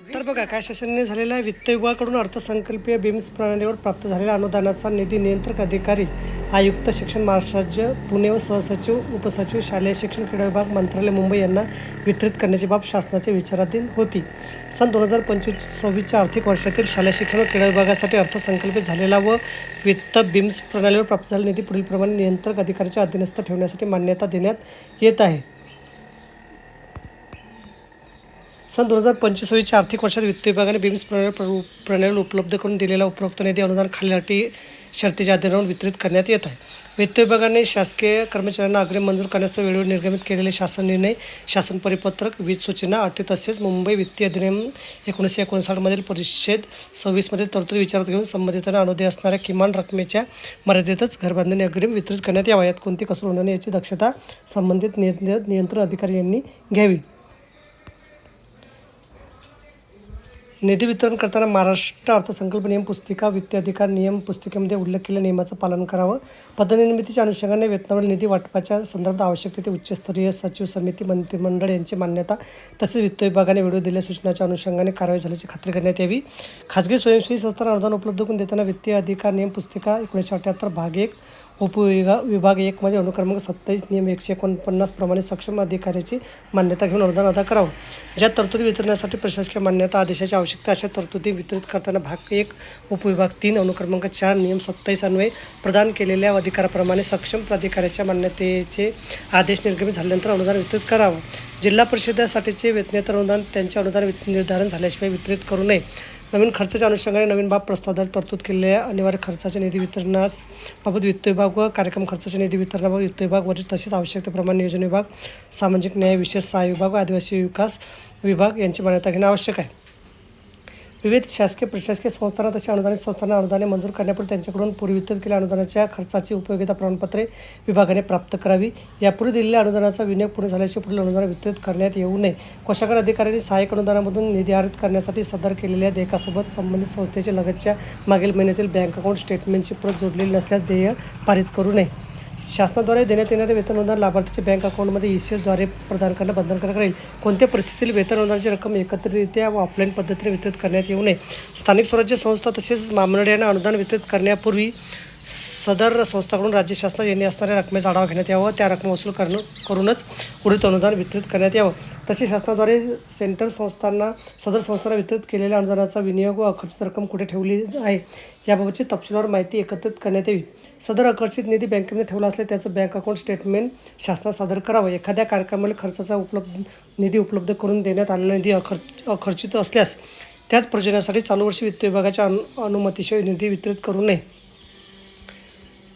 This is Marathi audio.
तर बघा काय शासनाने झालेल्या वित्त विभागाकडून अर्थसंकल्पीय बीम्स प्रणालीवर प्राप्त झालेल्या अनुदानाचा निधी नियंत्रक अधिकारी आयुक्त शिक्षण महाराष्ट्र राज्य पुणे व सहसचिव उपसचिव शालेय शिक्षण क्रीडा विभाग मंत्रालय मुंबई यांना वितरित करण्याची बाब शासनाच्या विचाराधीन होती. सन दोन हजार पंचवीस सव्वीसच्या आर्थिक वर्षातील शालेय शिक्षण व क्रीडा विभागासाठी अर्थसंकल्पित झालेला व वित्त बीम्स प्रणालीवर प्राप्त झालेला निधी पुढीलप्रमाणे नियंत्रक अधिकाऱ्याच्या अधीनस्थ ठेवण्यासाठी मान्यता देण्यात येत आहे. सन दोन हजार पंचवीसच्या आर्थिक वर्षात वित्त विभागाने बीम्स प्रणाली प्र- प्रणाली उपलब्ध करून दिलेला उपरोक्त निधी अनुदान खालील अटी शर्तीच्या आधारावर वितरित करण्यात येत आहे. वित्त विभागाने शासकीय कर्मचाऱ्यांना अग्रिम मंजूर करण्यास वेळेवर निर्गमित केलेले शासन निर्णय शासन परिपत्रक वीज सूचना अटी तसेच मुंबई वित्तीय अधिनियम एकोणीसशे एकोणसाठमधील परिच्छेद सव्वीसमध्ये तरतूद विचारात घेऊन संबंधितांना अनुदय असणाऱ्या किमान रकमेच्या मर्यादेतच घरबांधणी अग्रिम वितरित करण्यात यावा. यात कोणती कसर होणार नाही याची दक्षता संबंधित निय- नियंत्रण अधिकारी यांनी घ्यावी. निधी वितरण करताना महाराष्ट्र अर्थसंकल्प नियम पुस्तिका वित्त अधिकार नियम पुस्तिकेमध्ये उल्लेख केलेल्या नियमाचं पालन करावं. पदनिर्मितीच्या अनुषंगाने वेतनावरील निधी वाटपाच्या संदर्भात आवश्यक तिथे उच्चस्तरीय सचिव समिती मंत्रिमंडळ यांची मान्यता तसेच वित्त विभागाने वेळोवेळी दिलेल्या सूचनाच्या अनुषंगाने कारवाई झाल्याची खात्री करण्यात यावी. खाजगी स्वयंसेवी संस्थांना अनुदान उपलब्ध करून देताना वित्तीय अधिकार नियम पुस्तिका एकोणीसशे अठ्ठ्याहत्तर भाग एक उपविभा विभाग एकमध्ये अनुक्रमांक सत्तावीस नियम एकशे एकोणपन्नास प्रमाणे सक्षम अधिकाऱ्याची मान्यता घेऊन अनुदान अदा करावं. ज्या तरतुदी वितरणासाठी प्रशासकीय मान्यता आदेशाची आवश्यकता अशा तरतुदी वितरित करताना भाग एक उपविभाग तीन अनुक्रमांक चार नियम सत्तावीस अन्वये प्रदान केलेल्या अधिकाराप्रमाणे सक्षम प्राधिकाऱ्याच्या मान्यतेचे आदेश निर्गमित झाल्यानंतर अनुदान वितरित करावं. जिल्हा परिषदेसाठीचे वेतनेतर अनुदान त्यांचे अनुदान निर्धारण झाल्याशिवाय वितरित करू नये. नवीन खर्चाच्या अनुषंगाने नवीन बाब प्रस्तावाद्वारे तरतूद केलेल्या अनिवार्य खर्चाच्या निधी वितरणास बाबत वित्त विभाग व कार्यक्रम खर्चाच्या निधी वितरणाबाबत वित्त विभाग वरील तसेच आवश्यकतेप्रमाणे नियोजन विभाग सामाजिक न्याय विशेष सहाय्य विभाग व आदिवासी विकास विभाग यांची मान्यता घेणे आवश्यक आहे. विविध शासकीय प्रशासकीय संस्थांना तशा अनुदानित संस्थांना अनुदाने मंजूर करण्यापूर्वी त्यांच्याकडून पूर्वी वितरित केलेल्या अनुदानाच्या खर्चाची उपयोगिता प्रमाणपत्रे विभागाने प्राप्त करावी. यापूर्वी दिलेल्या अनुदानाचा विनियोग पूर्ण झाल्याचे पुढील अनुदान वितरित करण्यात येऊ नये. कोशागार अधिकाऱ्यांनी सहाय्यक अनुदानामधून निधी आरित करण्यासाठी सदर केलेल्या देयकासोबत संबंधित संस्थेचे लगतच्या मागील महिन्यातील बँक अकाउंट स्टेटमेंटची प्रत जोडलेली नसल्यास देय पारित करू नये. शासनाद्वारे देण्यात येणारे वेतन अनुदान लाभार्थीचे बँक अकाउंटमध्ये ई सी एसद्वारे प्रदान करणं बंधनकारक राहील कोणत्या परिस्थितीतील वेतन अनुदानाची रक्कम एकत्रितरित्या व ऑफलाईन पद्धतीने वितरित करण्यात येऊ नये? स्थानिक स्वराज्य संस्था तसेच महामंडळांना अनुदान वितरित करण्यापूर्वी सदर संस्थाकडून राज्य शासनात असणाऱ्या रकमेचा आढावा घेण्यात यावा. त्या रक्कम वसूल करणं करूनच उडीत अनुदान वितरित करण्यात यावं. तसेच शासनाद्वारे सेंट्रल संस्थांना सदर संस्थांना वितरित केलेल्या अनुदानाचा विनियोग व अखर्चित रक्कम कुठे ठेवली आहे? याबाबतची तपशीलवार माहिती एकत्रित करण्यात यावी. सदर अखर्चित निधी बँकेमध्ये ठेवला असल्यास त्याचं बँक अकाउंट स्टेटमेंट शासनात सादर करावं. एखाद्या कार्यक्रमाला खर्चाचा उपलब्ध निधी उपलब्ध करून देण्यात आलेला निधी अखर्च अखर्चित असल्यास त्याच प्रयोजनासाठी चालू वर्षी वित्त विभागाच्या अनु अनुमतीशिवाय निधी वितरित करू नये.